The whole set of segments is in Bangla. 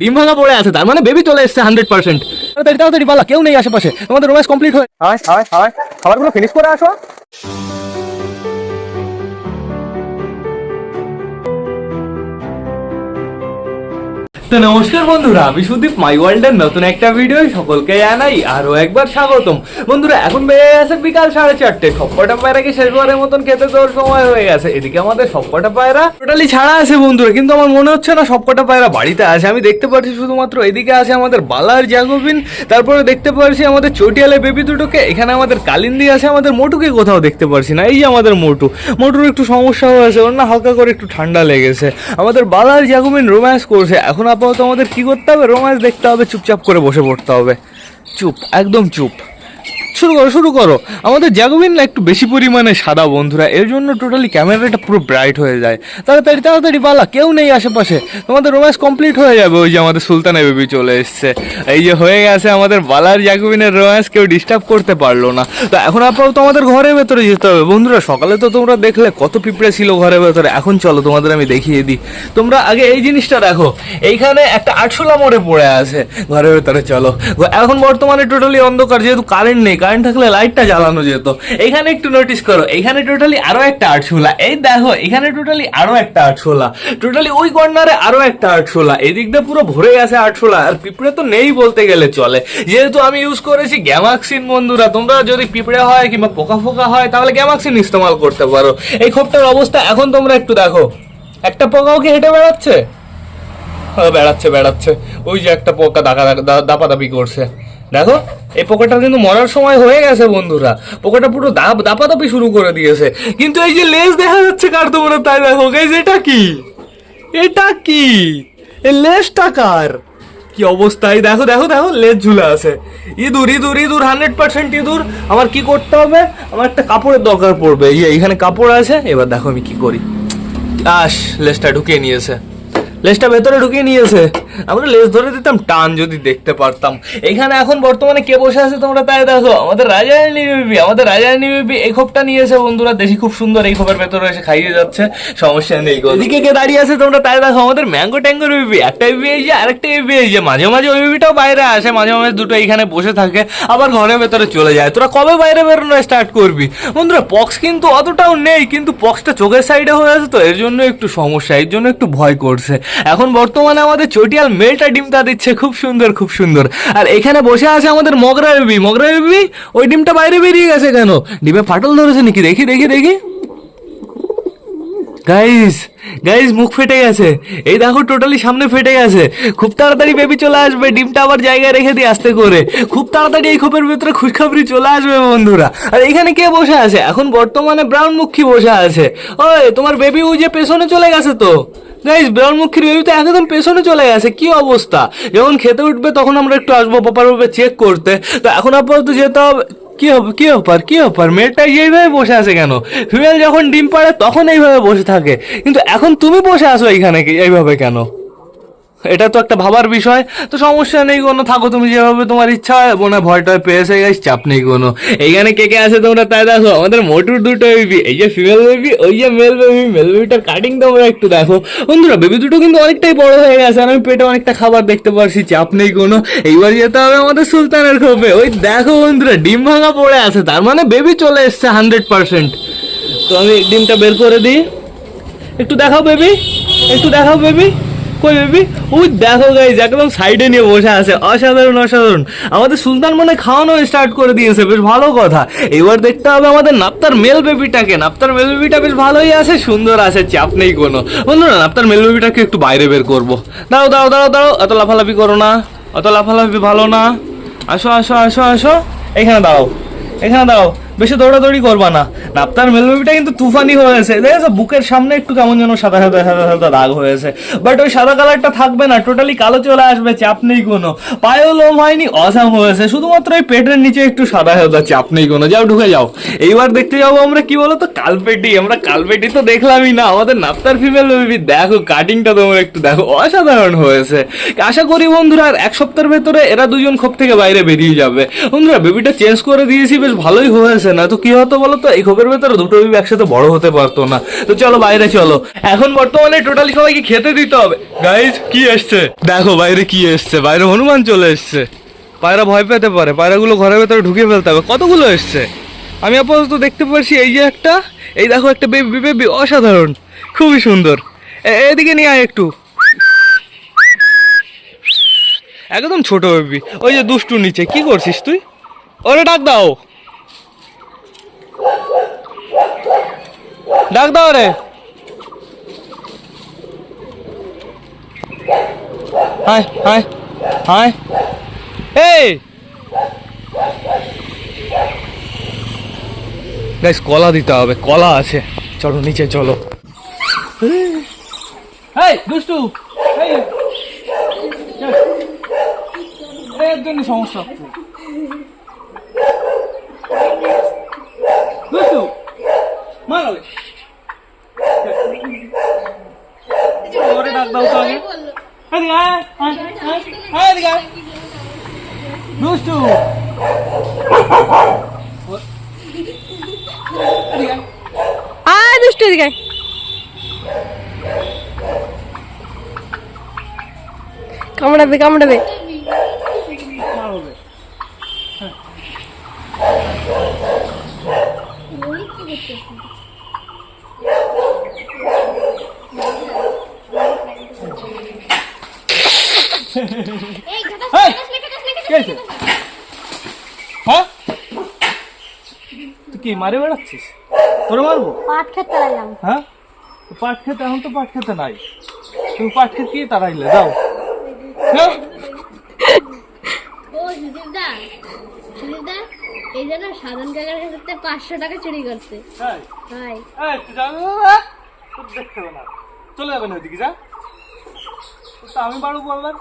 ডিম ভাঙা পড়ে আছে তার মানে বেবি চলে এসছে হান্ড্রেড পার্সেন্ট তাড়াতাড়ি পালা কেউ নেই আশেপাশে। তোমাদের রোম্যান্স কমপ্লিট হয়ে হয় হয় হাই খাবারগুলো ফিনিশ করে আসো। তো নমস্কার বন্ধুরা, আমি সুদীপ মাই ওয়ার্ল্ডের নতুন একটা ভিডিও সকলকে জানাই আরও একবার স্বাগতম। বন্ধুরা, এখন বেড়ে গেছে বিকাল সাড়ে চারটে। সবকটা পায়রা কি শেষবারের মতন খেতে দেওয়ার সময় হয়ে গেছে। এদিকে আমাদের সবকটা পায়রা টোটালি ছাড়া আছে বন্ধুরা, কিন্তু আমার মনে হচ্ছে না সবকটা পায়রা বাড়িতে আছে। আমি দেখতে পাচ্ছি শুধুমাত্র এদিকে আছে আমাদের বালার জাগোবিন তারপরে দেখতে পাচ্ছি আমাদের চটিয়ালে বেবি দুটোকে, এখানে আমাদের কালিন্দি আছে, আমাদের মোটুকে কোথাও দেখতে পারছি না। এই যে আমাদের মোটু, মোটুর একটু সমস্যা হয়েছে, ওর না হালকা করে একটু ঠান্ডা লেগেছে। আমাদের বালার জাগুমিন রোম্যান্স করছে। এখন আপাতত আমাদের কি করতে হবে? রোমাঞ্চ দেখতে হবে, চুপচাপ করে বসে পড়তে হবে। চুপ, একদম চুপ। শুরু করো শুরু করো। আমাদের জাগুবিন না একটু বেশি পরিমাণে সাদা বন্ধুরা, এর জন্য টোটালি ক্যামেরাটা পুরো ব্রাইট হয়ে যায়। তাড়াতাড়ি তাড়াতাড়ি পালা, কেউ নেই আশেপাশে। তোমাদের রোম্যান্স কমপ্লিট হয়ে যাবে, ওই যে আমাদের সুলতানা বেবি চলে এসছে। এই যে হয়ে গেছে আমাদের বালার জাগুবিনের রোম্যান্স কেউ ডিস্টার্ব করতে পারল না। তো এখন আপাতত আমাদের ঘরের ভেতরে যেতে হবে। বন্ধুরা, সকালে তো তোমরা দেখলে কত পিঁপড়ে ছিল ঘরের ভেতরে। এখন চলো, তোমাদের আমি দেখিয়ে দিই। তোমরা আগে এই জিনিসটা দেখো। এইখানে একটা আটশোলা মোড়ে পড়ে আছে। ঘরের ভেতরে চলো। এখন বর্তমানে টোটালি অন্ধকার, যেহেতু কারেন্ট নেই কারেন্ট থাকলে লাইটটা জ্বালানো যেত। এখানে একটু নোটিস করো, এখানে টোটালি আরও একটা আটশোলা এই দেখো, এখানে টোটালি আরও একটা আটশোলা টোটালি ওই কর্নারে আরও একটা আটশোলা দিয়ে পুরো ভরে গেছে আটশোলা আর পিঁপড়ে তো নেই বলতে গেলে চলে। যেহেতু আমি ইউজ করেছি গ্যামাক্সিন বন্ধুরা, তোমরা যদি পিঁপড়ে হয় কিংবা পোকা ফোকা হয়, তাহলে গ্যামাক্সিন ইস্তেমাল করতে পারো। এই খোপটার অবস্থা এখন তোমরা একটু দেখো। একটা পোকাও কি হেঁটে বেড়াচ্ছে? বেড়াচ্ছে বেড়াচ্ছে। ওই যে একটা পোকা দাকা দাপাদাপি করছে। দেখো, এই পোকাটা কিন্তু মরার সময় হয়ে গেছে বন্ধুরা। পোকাটা পুরো দাপ, দাপাদাপি শুরু করে দিয়েছে। কিন্তু এই যে লেজ দেখা যাচ্ছে কার তোমরা তাই দেখো গাইজ এটা কি? এটা কি? এই লেজটা কার? কি অবস্থা? এই দেখো দেখো দেখো, লেজ ঝুলে আছে। ইঁদুর ইঁদুর ইঁদুর হান্ড্রেড পার্সেন্ট ইঁদুর। আমার কি করতে হবে? আমার একটা কাপড়ের দরকার পড়বে। এই যে এখানে কাপড় আছে। এবার দেখো আমি কি করি। আস, লেজটা ঢুকিয়ে নিয়েছে। লেজটা ভেতরে ঢুকিয়ে নিয়েছে। আমরা লেজ ধরে দিতাম, টান যদি দেখতে পারতাম। এখানে এখন বর্তমানে কে বসে আছে তোমরা তাই দেখো? আমাদের রাজারানী বেবি, আমাদের রাজারানী বিবি এই খোপটা নিয়েছে বন্ধুরা। দেখি খুব সুন্দর এই খোপের ভেতরে এসে খাইয়ে যাচ্ছে, সমস্যা নেই। এদিকে কে দাঁড়িয়ে আছে তোমরা তাই দেখো? আমাদের ম্যাঙ্গো ট্যাঙ্গোর বেবি, একটা বেবি এই যে, আরেকটা বেবি এই যে। মাঝে মাঝে ওই বেবিটাও বাইরে আসে, মাঝে মাঝে দুটো এখানে বসে থাকে, আবার ঘরের ভেতরে চলে যায়। তোরা কবে বাইরে বেরোনো স্টার্ট করবি? বন্ধুরা পক্স কিন্তু অতটাও নেই, কিন্তু পক্সটা চোখের সাইডে হয়ে আছে তো, এর জন্য একটু সমস্যা, এর জন্য একটু ভয় করছে। এখন বর্তমানে আমাদের চটিয়াল মেলটা ডিমটা দিচ্ছে, খুব সুন্দর খুব সুন্দর। আর এখানে বসে আছে আমাদের মগরা বেবি। মগরা বেবি, ওই ডিমটা বাইরে বেরিয়ে গেছে কেন? ডিমে ফাটল ধরেছে নাকি? দেখি দেখি দেখি। গাইস গাইস মুখ ফেটে গেছে। এই দেখো টোটালি সামনে ফেটে গেছে। খুব তাড়াতাড়ি বেবি চলে আসবে। ডিমটা আবার জায়গায় রেখে দিয়ে আসতে করে। খুব তাড়াতাড়ি এই খোপের ভিতরে খুশখাবরি চলে আসবে, বন্ধুরা। আর এখানে কে বসে আছে? এখন বর্তমানে ব্রাউন মুখী বসে আছে। ওই, তোমার বেবি ওই যে পেছনে চলে গেছে তো। ব্রাউন মুখীর বেবি তো একদম পেছনে চলে গেছে, কি অবস্থা? যখন খেতে উঠবে তখন আমরা একটু আসব প্রপারভাবে চেক করতে। তো এখন আপাতত যেতে হবে, কি হবে, কি ব্যাপার কি ব্যাপার? মেয়েটা এইভাবে বসে আছে কেন? ফিমেল যখন ডিম পাড়ে তখন এইভাবে বসে থাকে। কিন্তু এখন তুমি বসে আসো এইখানে এইভাবে কেন? এটা তো একটা ভাবার বিষয়। তো সমস্যা নেই কোনো থাকো তুমি যেভাবে তোমার ইচ্ছা হয় মনে ভয় টয় পেয়েছে গাইস চাপ নেই কোনো এইখানে কে কে আছে তোমরা তাই দেখো, আমাদের মোটুর দুটো বেবি এই যে ফিমেল বেবি ওই যে মেল বেবি মেল বেবিটার কাটিং তোমরা একটু দেখো। বন্ধুরা বেবি দুটো কিন্তু অনেকটাই বড় হয়ে গেছে, আর আমি পেটে অনেকটা খাবার দেখতে পারছি, চাপ নেই কোনো এইবার যেতে হবে আমাদের সুলতানের খোপে। ওই দেখো বন্ধুরা, ডিম ভাঙা পড়ে আছে, তার মানে বেবি চলে এসছে হান্ড্রেড পার্সেন্ট তো আমি ডিমটা বের করে দিই। একটু দেখাও বেবি একটু দেখাও বেবি কই বেবি? ওই দেখো গাইজ একদম সাইডে নিয়ে বসে আছে। অসাধারণ অসাধারণ। আমাদের সুলতান মনে খাওয়ানো স্টার্ট করে দিয়েছে, বেশ ভালো কথা। এবার দেখতে হবে আমাদের নাপ্তার মেল বেবিটাকে। নাপ্তার মেল বেবিটা বেশ ভালোই আছে, সুন্দর আছে, চাপ নেই কোনো। বন্ধুরা, নাপ্তার মেল বেবিটাকে একটু বাইরে বের করব। দাঁড়াও দাঁড়াও দাঁড়াও দাঁড়াও এত লাফালাফি করো না। অত লাফালাফি ভালো না। আসো আসো আসো আসো। এখানে দাঁড়াও। এখানে দাঁড়াও। বেশি দৌড়াদৌড়ি করবা না। নাপ্তার মেলবেবিটা কিন্তু তুফানি হয়েছে। দেখেছ বুকের সামনে একটু কেমন যেন সাদা সাদা সাদা সাদা দাগ হয়েছে। বাট ওই সাদা কালারটা থাকবে না টোটালি কালো চলে আসবে, চাপ নেই কোনো। পায়েও লোম হয়নি অসাম হয়েছে। শুধুমাত্র এই পেটের নিচে একটু সাদা সাদা চাপ নেই কোনো। যাও, ঢুকে যাও। এইবার দেখতে যাব আমরা কি বলতো? কালপেটি। আমরা কালপেটি তো দেখলামই না। আমাদের নাপ্তার ফিমেল বেবি দেখো কাটিংটা তোমরা একটু দেখো। অসাধারণ হয়েছে। আশা করি বন্ধুরা, আর এক সপ্তাহের ভেতরে এরা দুজন খোপ থেকে বাইরে বেরিয়ে যাবে। বন্ধুরা বেবিটা চেঞ্জ করে দিয়েছি, বেশ ভালোই হয়েছে। আসে না। তো কি হতো বলো তো এই খোপের ভেতরে দুটো বেবি একসাথে বড় হতে পারতো না। তো চলো বাইরে চলো। এখন বর্তমানে টোটালি সবাইকে খেতে দিতে হবে। গাইজ কি এসছে? দেখো বাইরে কি এসছে। বাইরে হনুমান চলে এসছে। পায়রা ভয় পেতে পারে। পায়রাগুলো ঘরের ভেতরে ঢুকিয়ে ফেলতে হবে। কতগুলো এসছে? আমি আপাতত দেখতে পাচ্ছি এই যে একটা। এই দেখো একটা বেবি বেবি অসাধারণ। খুবই সুন্দর। এদিকে নিয়ে আয় একটু। একদম ছোট বেবি। ওই যে দুষ্টু নিচে। কি করছিস তুই? ওরে ডাক দাও। ডাক দাও রে। কলা দিতে হবে কলা আছে। চলো নিচে চলো। দুষ্টু! সমস্যা হচ্ছে দুষ্টু মারাবে ওরে ডাক দাও তো আগে এদিকে আয়, আয়, আয়, আয়, এদিকে আয়। দুষ্টু এদিকে আয়। আয় দুষ্টু এদিকে আয়। কামড়াবে কামড়াবে মারবে। এই ঘাটা এই! লেখা লেখা লেখা কে আছে? হ্যাঁ তুই কি মারে বেড়াচ্ছিস তোরে মারবো পাট খেতে লাগলাম হ্যাঁ পাট খেতে এখন তো পাট খেতে নাই তুমি পাট খেতে কি তাড়াইলে যাও এই জন্য সাধন কাকার পাঁচশো টাকা চুরি করছে দেখতে না চলে যাবেন ওইদিকে যা আমি বাড়ু বললাম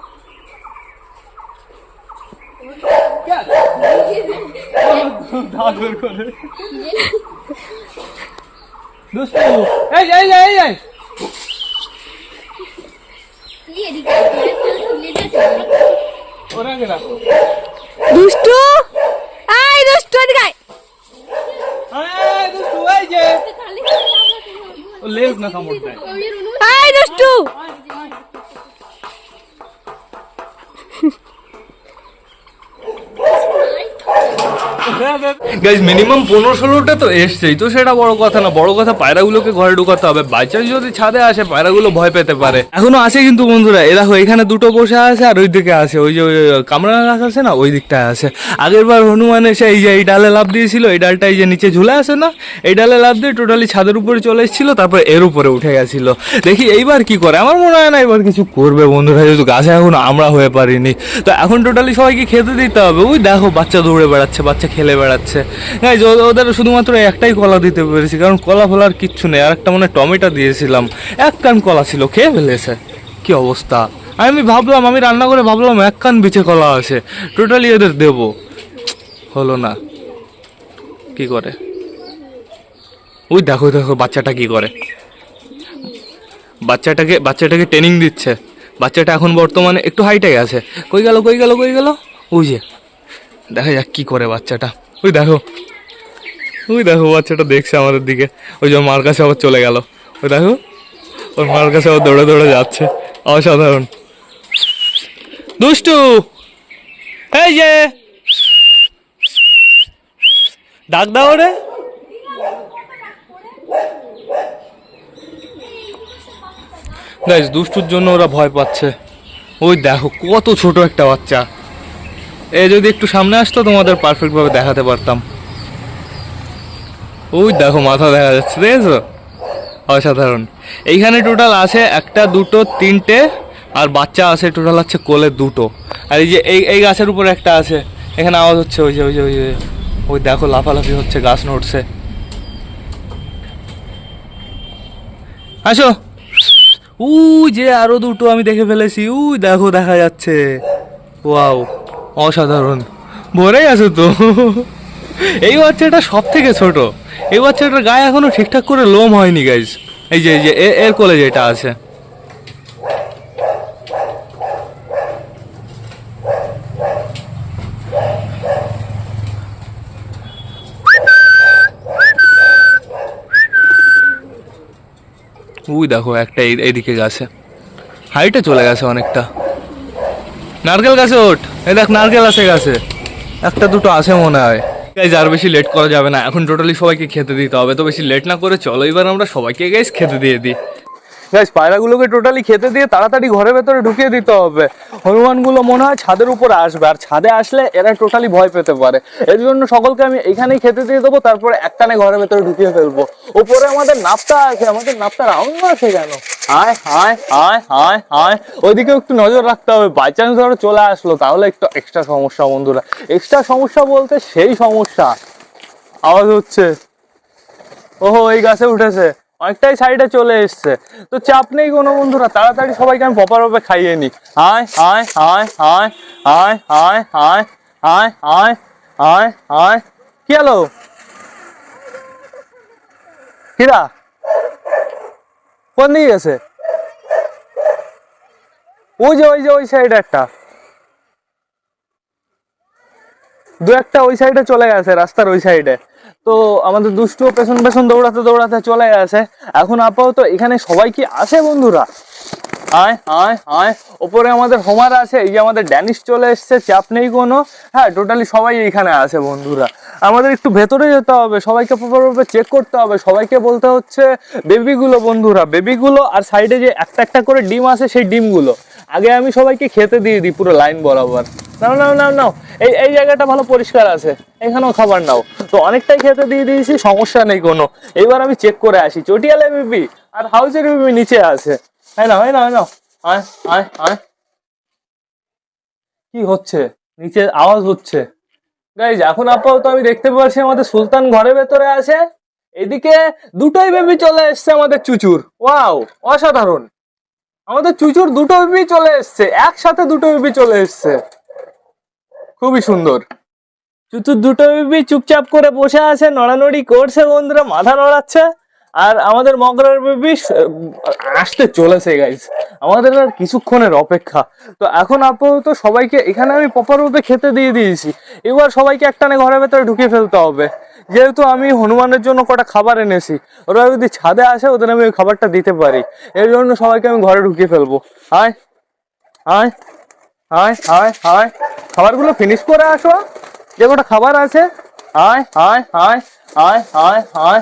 দুষ্টু এই এই এই এই কি এদিকে আয়, তোর তো লেট আছে। ওরা আগে রাখো দুষ্টু আয় দুষ্টু এদিকে আয়। এই, দুষ্টু এই যে খালি খালি আমরা তো- ও লেজ না কামড় দেয় ওই রুনু আয় দুষ্টু গাইজ মিনিমাম পনেরো ষোলোটা তো এসছেই, তো সেটা বড় কথা না। বড় কথা, পায়রাগুলোকে ঘরে ঢুকাতে হবে। বাইচান্স যদি ছাদে আসে, পায়রাগুলো ভয় পেতে পারে। এখনও আছে কিন্তু বন্ধুরা, এ দেখো, এখানে দুটো বসে আছে আর ওই দিকে আছে। ওই যে, ওই কামরা গাছ আছে না, ওই দিকটায় আছে। আগের বার হনুমান এসে এই যে, এই ডালে লাভ দিয়েছিল, এই ডালটা এই যে নিচে ঝুলে আছে না, এই ডালে লাভ দিয়ে টোটালি ছাদের উপরে চলে এসেছিল, তারপর এর উপরে উঠে গেছিল। দেখি এইবার কি করে, আমার মনে হয় না এবার কিছু করবে বন্ধুরা, যেহেতু গাছে এখন আমরা হয়ে পারিনি। তো এখন টোটালি সবাইকে খেতে দিতে হবে। ওই দেখো, বাচ্চা দৌড়ে বেড়াচ্ছে, বাচ্চা খেলে বেড়াচ্ছে। গাইজ ওদের শুধুমাত্র একটাই কলা দিতে পেরেছি, কারণ কলা ফলার কিচ্ছু নেই। আর একটা মানে টমেটো দিয়েছিলাম। এক কান কলা ছিল, খেয়ে ফেলেছে। কি অবস্থা? আমি ভাবলাম, আমি রান্না করে ভাবলাম, এক কান বিছে কলা আছে। টোটালি এদের দেবো। হলো না। কি করে? ওই দেখো দেখো, বাচ্চাটা কি করে। বাচ্চাটাকে বাচ্চাটাকে ট্রেনিং দিচ্ছে। বাচ্চাটা এখন বর্তমানে একটু হাইটে আছে কই গেল কই গেল কই গেল? ওই যে। দেখা যাক কি করে বাচ্চাটা। ওই দেখো। ওই দেখো, বাচ্চাটা দেখছে আমাদের দিকে। ওই যে মার কাছে আবার চলে গেল। ওই দেখো, ওর মার কাছে আবার দৌড়ে দৌড়ে যাচ্ছে। অসাধারণ। দুষ্টু! এই যে! ডাক দাও রে দুষ্টুর জন্য ওরা ভয় পাচ্ছে। ওই দেখো, কত ছোট একটা বাচ্চা। এ যদি একটু সামনে আসতো, তোমাদের পারফেক্ট ভাবে দেখাতে পারতাম। ওই দেখো, মাথা দেখা যাচ্ছে, দেখেছ? অসাধারণ। এইখানে টোটাল আছে একটা, দুটো, তিনটে, আর বাচ্চা আছে টোটাল আছে কোলে দুটো। আর এই যে, এই এই গাছের উপরে একটা আছে, এখানে আওয়াজ হচ্ছে, ওই যে ওই যে ওই যে, ওই দেখো, লাফালাফি হচ্ছে, গাছ নড়ছে। আসো। উই যে আরও দুটো আমি দেখে ফেলেছি, উই দেখো, দেখা যাচ্ছে। ওয়াও। অসাধারণ। ভরেই আছে তো। এই বাচ্চাটা সব থেকে ছোট। এই বাচ্চাটার গায়ে এখনও ঠিকঠাক করে লোম হয়নি গাইজ এই যে এই যে এর কলেজ এটা আছে। উই দেখো, একটা এইদিকে গেছে। হাইটে চলে গেছে অনেকটা। নারকেল গাছে ওঠ। এই দেখ, নারকেল আছে গাছে। একটা দুটো আছে মনে হয়। গাইজ আর বেশি লেট করা যাবে না। এখন টোটালি সবাইকে খেতে দিতে হবে। তো বেশি লেট না করে চলো, এবার আমরা সবাইকে গাইজ খেতে দিয়ে দিই। গাইজ পায়রাগুলোকে টোটালি খেতে দিয়ে তাড়াতাড়ি ঘরের ভেতরে ঢুকিয়ে দিতে হবে। হনুমানগুলো মনে হয় ছাদের উপরে আসবে। আর ছাদে আসলে এরা টোটালি ভয় পেতে পারে। এর জন্য সকলকে আমি এখানেই খেতে দিয়ে দেবো। তারপরে একটানে ঘরের ভেতরে ঢুকিয়ে ফেলব। উপরে আমাদের নাপটা আছে। আমাদের নাপটা রাউন্ড আছে কেন? হায় হায় হায় হায় হায় ওইদিকেও একটু নজর রাখতে হবে বাই চান্স ধরো চলে আসলো তাহলে একটু এক্সট্রা সমস্যা বন্ধুরা এক্সট্রা সমস্যা বলতে সেই সমস্যা আওয়াজ হচ্ছে ওহো এই গাছে উঠেছে অনেকটাই সাইডে চলে এসছে তো চাপ নেই কোনো বন্ধুরা তাড়াতাড়ি সবাইকে আমি প্রপার ভাবে খাইয়ে নি হায় হায় হায় হায় হায় হায় হায় হায় হায় হায় হায় কি হলো কিরা কোন দিকে গেছে? ওই যে ওই যে, ওই সাইড একটা। দু একটা ওই সাইডে চলে গেছে, রাস্তার ওই সাইডে তো আমাদের দুষ্টু পেছন পেছন দৌড়াতে দৌড়াতে চলে গেছে। এখন আপাতত এখানে সবাই কি আসে বন্ধুরা? আয় আয় আয় ওপরে আমাদের হোমার আছে, এই যে আমাদের ড্যানিশ চলে এসছে, চাপ নেই কোনো। হ্যাঁ টোটালি সবাই এইখানে আছে বন্ধুরা। আমাদের একটু ভেতরে যেতে হবে, সবাইকে প্রপারভাবে চেক করতে হবে। সবাইকে বলতে হচ্ছে বেবিগুলো বন্ধুরা বেবিগুলো আর সাইডে যে একটা একটা করে ডিম আছে, সেই ডিমগুলো। আগে আমি সবাইকে খেতে দিয়ে দিই পুরো লাইন বরাবর। নাও নাও নাও নাও। এই এই জায়গাটা ভালো পরিষ্কার আছে। এখানেও খাবার নাও। তো অনেকটাই খেতে দিয়ে দিয়েছি, সমস্যা নেই কোনো। এবার আমি চেক করে আসি। চটিয়ালে বিবি, আর হাউসের বিবি নিচে আছে। হ্যাঁ না হয় না হয় না আয় আয় আয়। কি হচ্ছে? নিচে আওয়াজ হচ্ছে। গাইজ এখন আপাতত আমি দেখতে পাচ্ছি আমাদের সুলতান ঘরের ভেতরে আছে। এদিকে দুটোই বেবি চলে এসছে আমাদের চুচুর। ওয়াও অসাধারণ। আমাদের চুচুর দুটো বেবি চলে এসছে। একসাথে দুটো বেবি চলে এসছে। খুবই সুন্দর। চুচুর দুটো বেবি চুপচাপ করে বসে আছে, নড়ানড়ি করছে বন্ধুরা, মাথা নড়াচ্ছে। আর আমাদের মগরার বেবি আসতে চলেছে গাইজ আমাদের আর কিছুক্ষণের অপেক্ষা। তো এখন আপাতত সবাইকে এখানে আমি প্রপার রূপে খেতে দিয়ে দিয়েছি। এবার সবাইকে একটানে ঘরের ভেতরে ঢুকিয়ে ফেলতে হবে। যেহেতু আমি হনুমানের জন্য কটা খাবার এনেছি, ওরা যদি ছাদে আসে, ওদের আমি ওই খাবারটা দিতে পারি। এর জন্য সবাইকে আমি ঘরে ঢুকিয়ে ফেলব। আয় আয় আয় আয় আয়। খাবারগুলো ফিনিশ করে আসো। যে কটা খাবার আছে, আয় আয় আয় আয় আয় আয়।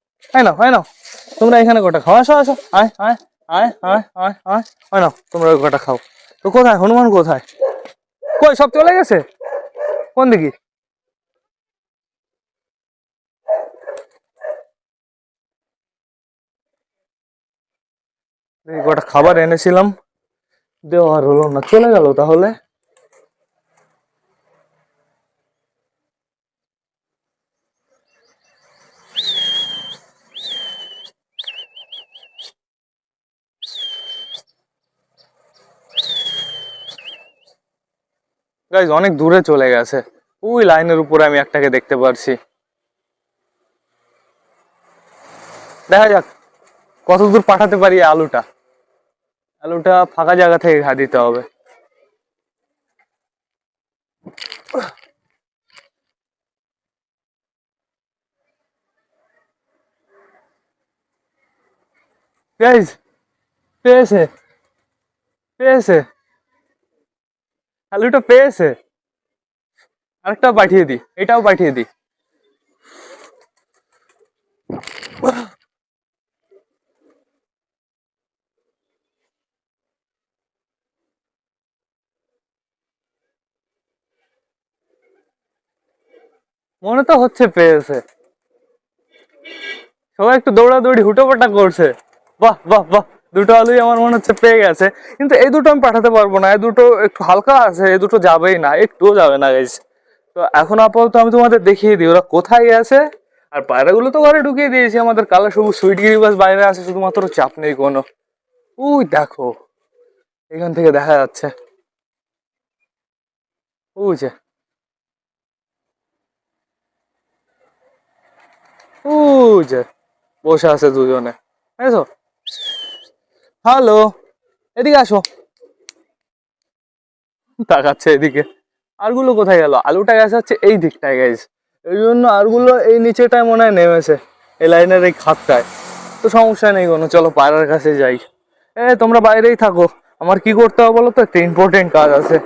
হয় না হয় না তোমরা এখানে কটা খাও। আসো আসো। আয় আয় আয় আয় আয় আয়। হয় না তোমরা কটা খাও। তো কোথায়? হনুমান কোথায়? কই, সব চলে গেছে? কোন দিকে? কটা খাবার এনেছিলাম। দেওয়া আর হলো না। চলে গেল তাহলে? গাইজ অনেক দূরে চলে গেছে। ওই লাইনের উপরে আমি একটাকে দেখতে পারছি। দেখা যাক, কত দূর পাঠাতে পারি আলুটা। আলুটা ফাঁকা জায়গা থেকে ঘা দিতে হবে। পেয়েছে। পেয়েছে। আলুটা পেয়েছে। আরেকটা পাঠিয়ে দি, এটাও পাঠিয়ে দি। মনে তো হচ্ছে পেয়েছে। সবাই একটু দৌড়াদৌড়ি, হুটোপাটা করছে। বাহ বাহ বাহ। দুটো আলুই আমার মনে হচ্ছে পেয়ে গেছে। কিন্তু এই দুটো আমি পাঠাতে পারব না, এই দুটো একটু হালকা আছে, এই দুটো যাবেই না, একটুও যাবে না গাইজ তো এখন আপাতত আমি তোমাদের দেখিয়ে দিই, ওরা কোথায় গেছে আর পায়রাগুলো তো ঘরে ঢুকিয়ে দিয়েছি, আমাদের কালো সবুজ সুইট গিরিবাস বাইরে আছে, শুধুমাত্র চাপ নেই কোনো। উই, দেখো, এখান থেকে দেখা যাচ্ছে। ওই যে, বসে আছে দুজনে, বুঝেছ? হ্যালো এদিকে আসো। তাকাচ্ছে এদিকে। আরগুলো কোথায় গেল? আলুটা গেছে হচ্ছে এই দিকটায় গেছে এই জন্য আরগুলো এই নিচেটায় মনে হয় নেমেছে এই লাইনের এই খাতটায় তো সমস্যা নেই কোনো চলো পায়রার কাছে যাই। এ তোমরা বাইরেই থাকো। আমার কি করতে হবে বলো তো? একটা ইম্পর্টেন্ট কাজ আছে।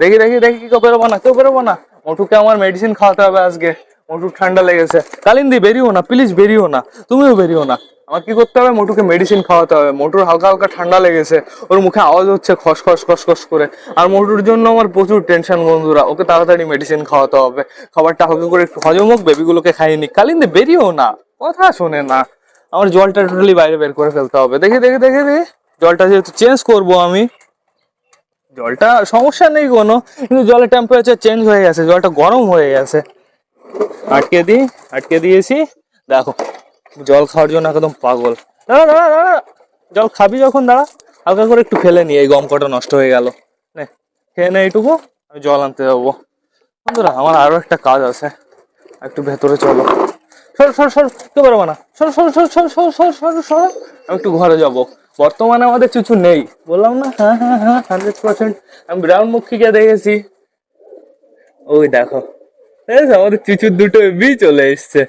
দেখি দেখি দেখি কি কেউ বেরোবো না কেউ বেরোবো না মোটুকে আমার মেডিসিন খাওয়াতে হবে আজকে। মোটুর ঠান্ডা লেগেছে। কালিন্দি বেরিও না প্লিজ বেরিও না। তুমিও বেরিও না। আমার কি করতে হবে? মোটুকে মেডিসিন খাওয়াতে হবে। মোটুর হালকা হালকা ঠান্ডা লেগেছে। ওর মুখে আওয়াজ হচ্ছে খস খস খস খস করে। আর মোটুর জন্য আমার প্রচুর টেনশন বন্ধুরা। ওকে তাড়াতাড়ি মেডিসিন খাওয়াতে হবে। খাবারটা হালকা করে একটু হজম হোক বেবিগুলোকে খাইয়ে নি কালিন্দি বেরিয়েও না। কথা শোনে না। আমার জলটা টোটালি বাইরে বের করে ফেলতে হবে। দেখি দেখি দেখি দেখি। জলটা যেহেতু চেঞ্জ করব আমি। জলটা সমস্যা নেই কোনো। কিন্তু জলের টেম্পারেচার চেঞ্জ হয়ে গেছে। জলটা গরম হয়ে গেছে। আটকে দিই আটকে দিয়েছি। দেখো জল খাওয়ার জন্য একদম পাগল। দাঁড়া দাঁড়া দাঁড়া জল খাবি যখন, দাঁড়া। হালকা করে একটু খেলে নি, এই গম কটা নষ্ট হয়ে গেল। নে, খেয়ে নে এইটুকু, আমি জল আনতে যাব। বন্ধুরা, আমার আরও একটা কাজ আছে। একটু ভেতরে চলো। সর সর সর, কেউ বেরোবো না। সর সর সর সর সর সর সর সর। আমি একটু ঘরে যাব। বর্তমানে আমাদের কিছু নেই। বললাম না হ্যাঁ হ্যাঁ হ্যাঁ হান্ড্রেড পার্সেন্ট আমি ব্রাউন মুখিকে দেখেছি। ওই দেখো। আমাদের চুচুর দুটো এবি চলে এসছে।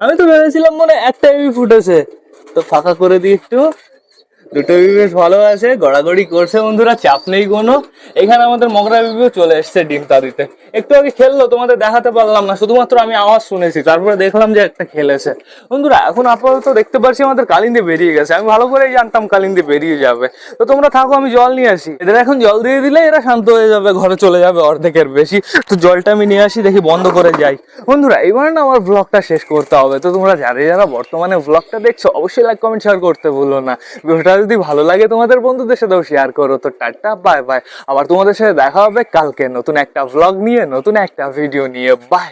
আমি তো ভেবেছিলাম মনে একটা এবি ফুটেছে তো ফাঁকা করে দিই একটু। দুটো এবি বেশ ভালো আছে, গড়াগড়ি করছে বন্ধুরা, চাপ নেই কোনো। এখানে আমাদের মগরা বিবিও চলে এসছে ডিম তারিতে একটু আগে খেললো, তোমাদের দেখাতে পারলাম না, শুধুমাত্র আমি আওয়াজ শুনেছি, তারপরে দেখলাম যে একটা খেলেছে। বন্ধুরা, এখন আপাতত দেখতে পাচ্ছি আমাদের কালিন্দে বেরিয়ে গেছে। আমি ভালো করেই জানতাম কালিন্দে বেরিয়ে যাবে। তো তোমরা থাকো, আমি জল নিয়ে আসি। এদের এখন জল দিয়ে দিলে এরা শান্ত হয়ে যাবে, ঘরে চলে যাবে অর্ধেকের বেশি। তো জলটা আমি নিয়ে আসি, দেখি বন্ধ করে যাই। বন্ধুরা, এবার না আমার ব্লগটা শেষ করতে হবে। তো তোমরা যারা যারা বর্তমানে ব্লগটা দেখছ, অবশ্যই লাইক কমেন্ট শেয়ার করতে ভুলো না। ভিডিওটা যদি ভালো লাগে তোমাদের বন্ধুদের সাথেও শেয়ার করো, তো টাটা বাই বাই আবার তোমাদের সাথে দেখা হবে কালকে নতুন একটা ভ্লগ নিয়ে, নতুন একটা ভিডিও নিয়ে। বাই